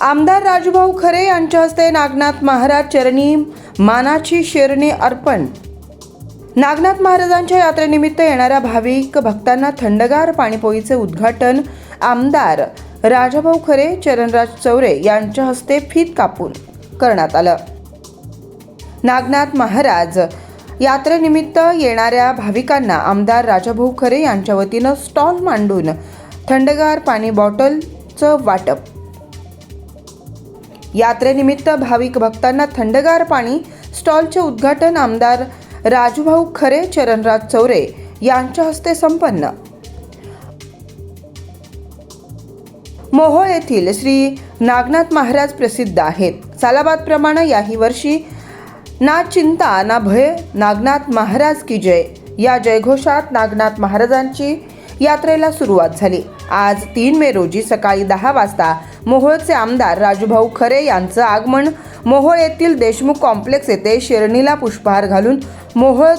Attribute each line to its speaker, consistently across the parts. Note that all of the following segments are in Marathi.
Speaker 1: आमदार राजूभाऊ खरे यांच्या हस्ते नागनाथ महाराज चरणी मानाची शेरणी अर्पण. नागनाथ महाराजांच्या यात्रेनिमित्त येणाऱ्या भाविक भक्तांना थंडगार पाणीपोईचे उद्घाटन आमदार राजाभाऊ खरे चरणराज चौरे यांच्या हस्ते फीत कापून करण्यात आलं. नागनाथ महाराज यात्रेनिमित्त येणाऱ्या भाविकांना आमदार राजाभाऊ खरे यांच्या वतीनं स्टॉल मांडून थंडगार पाणी बॉटलचं वाटप यात्रेनिमित्त भाविक भक्तांना थंडगार पाणी. स्टॉलचे उद्घाटन आमदार राजभाऊ खरे चरणराज चौरे यांच्या हस्ते संपन्न. मोहोळ येथील श्री नागनाथ महाराज प्रसिद्ध आहेत. सालाबादप्रमाणे याही वर्षी ना चिंता ना भय नागनाथ महाराज की जय. या जयघोषात नागनाथ महाराजांची यात्रेला सुरुवात झाली. आज तीन मे रोजी सकाळी दहा वाजता मोहोळचे आमदार राजूभाऊ खरे यांचं आगमन. मोहोळ येथील देशमुख कॉम्प्लेक्स येथे शेरणीला पुष्पहार घालून मोहोळ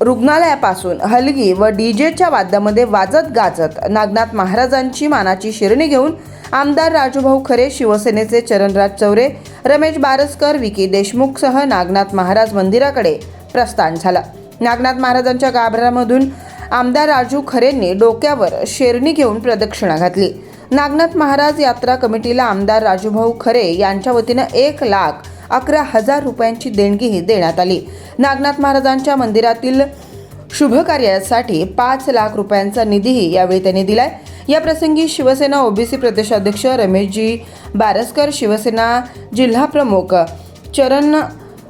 Speaker 1: रुग्णालयापासून हलगी व डीजेच्या वाद्यामध्ये वाजत गाजत नागनाथ महाराजांची मानाची शिरणी घेऊन आमदार राजूभाऊ खरे शिवसेनेचे चरणराज चौरे रमेश बारसकर विकी देशमुखसह नागनाथ महाराज मंदिराकडे प्रस्थान झालं. नागनाथ महाराजांच्या गाभऱ्यामधून आमदार राजू खरेंनी डोक्यावर शेरणी घेऊन प्रदक्षिणा घातली. नागनाथ महाराज यात्रा कमिटीला आमदार राजूभाऊ खरे यांच्या वतीनं एक लाख अकरा हजार रुपयांची देणगीही देण्यात आली. नागनाथ महाराजांच्या मंदिरातील शुभकार्यासाठी पाच लाख रुपयांचा निधीही यावेळी त्यांनी दिलाय. या प्रसंगी शिवसेना ओबीसी प्रदेशाध्यक्ष रमेशजी बारसकर शिवसेना जिल्हा प्रमुख चरण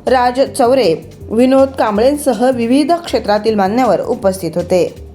Speaker 1: राज चौरे विनोद कांबळेंसह विविध क्षेत्रातील मान्यवर उपस्थित होते.